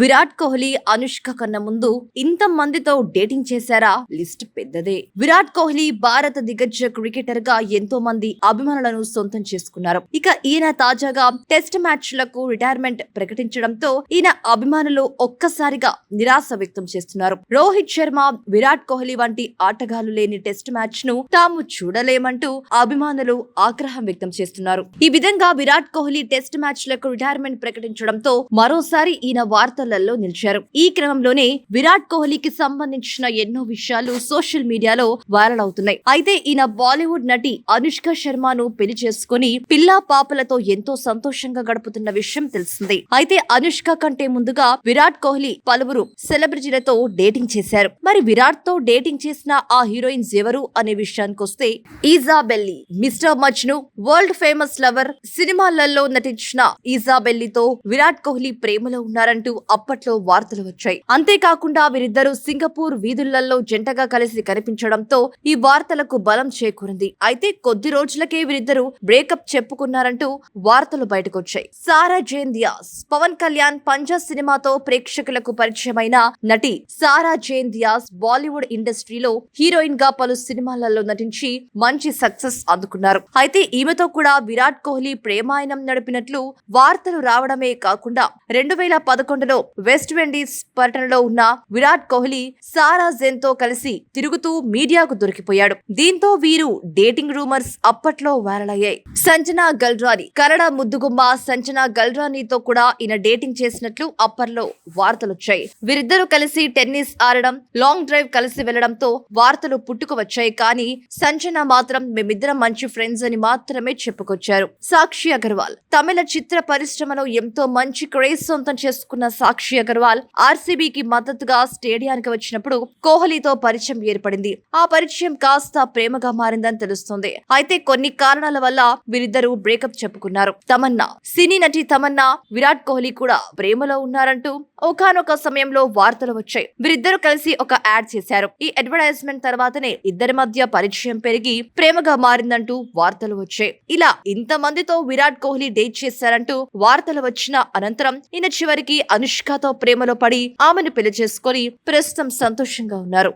విరాట్ కోహ్లీ అనుష్క కన్నా ముందు ఇంత మందితో డేటింగ్ చేశారా? లిస్ట్ పెద్దదే. విరాట్ కోహ్లీ భారత దిగ్గజ క్రికెటర్గా ఎంతో మంది అభిమానులను సొంతం చేసుకున్నారు. ఇక ఈయన తాజాగా టెస్ట్ మ్యాచ్లకు రిటైర్మెంట్ ప్రకటించడంతో ఈయన అభిమానులు ఒక్కసారిగా నిరాశ వ్యక్తం చేస్తున్నారు. రోహిత్ శర్మ విరాట్ కోహ్లీ వంటి ఆటగాళ్ళు లేని టెస్ట్ మ్యాచ్ను తాము చూడలేమంటూ అభిమానులు ఆగ్రహం వ్యక్తం చేస్తున్నారు. ఈ విధంగా విరాట్ కోహ్లీ టెస్ట్ మ్యాచ్లకు రిటైర్మెంట్ ప్రకటించడంతో మరోసారి ఈయన వార్త వార్తలలో నిలిచారు. ఈ క్రమంలోనే విరాట్ కోహ్లీకి సంబంధించిన ఎన్నో విషయాలు సోషల్ మీడియాలో వైరల్ అవుతున్నాయి. అయితే ఈయన బాలీవుడ్ నటి అనుష్క శర్మను పెళ్ళి చేసుకుని పిల్లా పాపలతో ఎంతో సంతోషంగా గడుపుతున్న విషయం తెలిసిందే. అయితే అనుష్క కంటే ముందుగా విరాట్ కోహ్లీ పలువురు సెలబ్రిటీలతో డేటింగ్ చేశారు. మరి విరాట్తో డేటింగ్ చేసిన ఆ హీరోయిన్స్ ఎవరు అనే విషయానికొస్తే Isabelle mister Majnu world famous lover సినిమాలలో నటించిన ఈజాబెల్లితో విరాట్ కోహ్లీ ప్రేమలో ఉన్నారంటూ అప్పట్లో వార్తలు వచ్చాయి. అంతేకాకుండా వీరిద్దరూ సింగపూర్ వీధులలో జంటగా కలిసి కనిపించడంతో ఈ వార్తలకు బలం చేకూరింది. అయితే కొద్ది రోజులకే వీరిద్దరూ బ్రేకప్ చెప్పుకున్నారంటూ వార్తలు బయటకొచ్చాయి. Sara Jane Dias Pawan Kalyan Punjab సినిమాతో ప్రేక్షకులకు పరిచయమైన నటి సారా జేన్ దియాస్ బాలీవుడ్ ఇండస్ట్రీలో హీరోయిన్గా పలు సినిమాలలో నటించి మంచి సక్సెస్ అందుకున్నారు. అయితే ఈమెతో కూడా విరాట్ కోహ్లీ ప్రేమాయణం నడిపినట్లు వార్తలు రావడమే కాకుండా రెండు వేల పదకొండులో వెస్ట్ ఇండీస్ పర్యటనలో ఉన్న విరాట్ కోహ్లీ సారా జెన్తో కలిసి తిరుగుతూ మీడియాకు దొరికిపోయాడు. దీంతో వీరు డేటింగ్ రూమర్స్ అప్పట్లో వైరల్ అయ్యాయి. సంజనా గల్రాని కన్నడ ముద్దుగుమ్మ సంజనా గల్రానితో కూడా ఈయన డేటింగ్ చేసినట్లు అప్పట్లో వార్తలొచ్చాయి వీరిద్దరూ కలిసి టెన్నిస్ ఆడడం లాంగ్ డ్రైవ్ కలిసి వెళ్ళడంతో వార్తలు పుట్టుకు వచ్చాయి. కానీ సంజన మాత్రం మేమిద్దరం మంచి ఫ్రెండ్స్ అని మాత్రమే చెప్పుకొచ్చారు. సాక్షి అగర్వాల్ తమిళ చిత్ర పరిశ్రమలో ఎంతో మంచి క్రేజ్ సొంతం చేసుకున్న సాక్షి అగర్వాల్ ఆర్సీబీకి మద్దతుగా స్టేడియానికి వచ్చినప్పుడు కోహ్లీతో పరిచయం ఏర్పడింది. ఆ పరిచయం కాస్త ప్రేమగా మారిందని తెలుస్తుంది. అయితే కొన్ని కారణాల వల్ల వీరిద్దరూ బ్రేకప్ చెప్పుకున్నారు. తమన్నా సినీ నటి తమన్నా విరాట్ కోహ్లీ కూడా ప్రేమలో ఉన్నారంటూ ఒకానొక సమయంలో వార్తలు వచ్చాయి. వీరిద్దరూ కలిసి ఒక యాడ్ చేశారు. ఈ అడ్వర్టైజ్మెంట్ తర్వాతనే ఇద్దరి మధ్య పరిచయం పెరిగి ప్రేమగా మారిందంటూ వార్తలు వచ్చాయి. ఇలా ఇంతమందితో విరాట్ కోహ్లీ డేట్ చేశారంటూ వార్తలు వచ్చిన అనంతరం ఈయన చివరికి అనుష్క అనుష్కతో ప్రేమలో పడి ఆమెను పెళ్ళి చేసుకొని ప్రస్తుతం సంతోషంగా ఉన్నారు.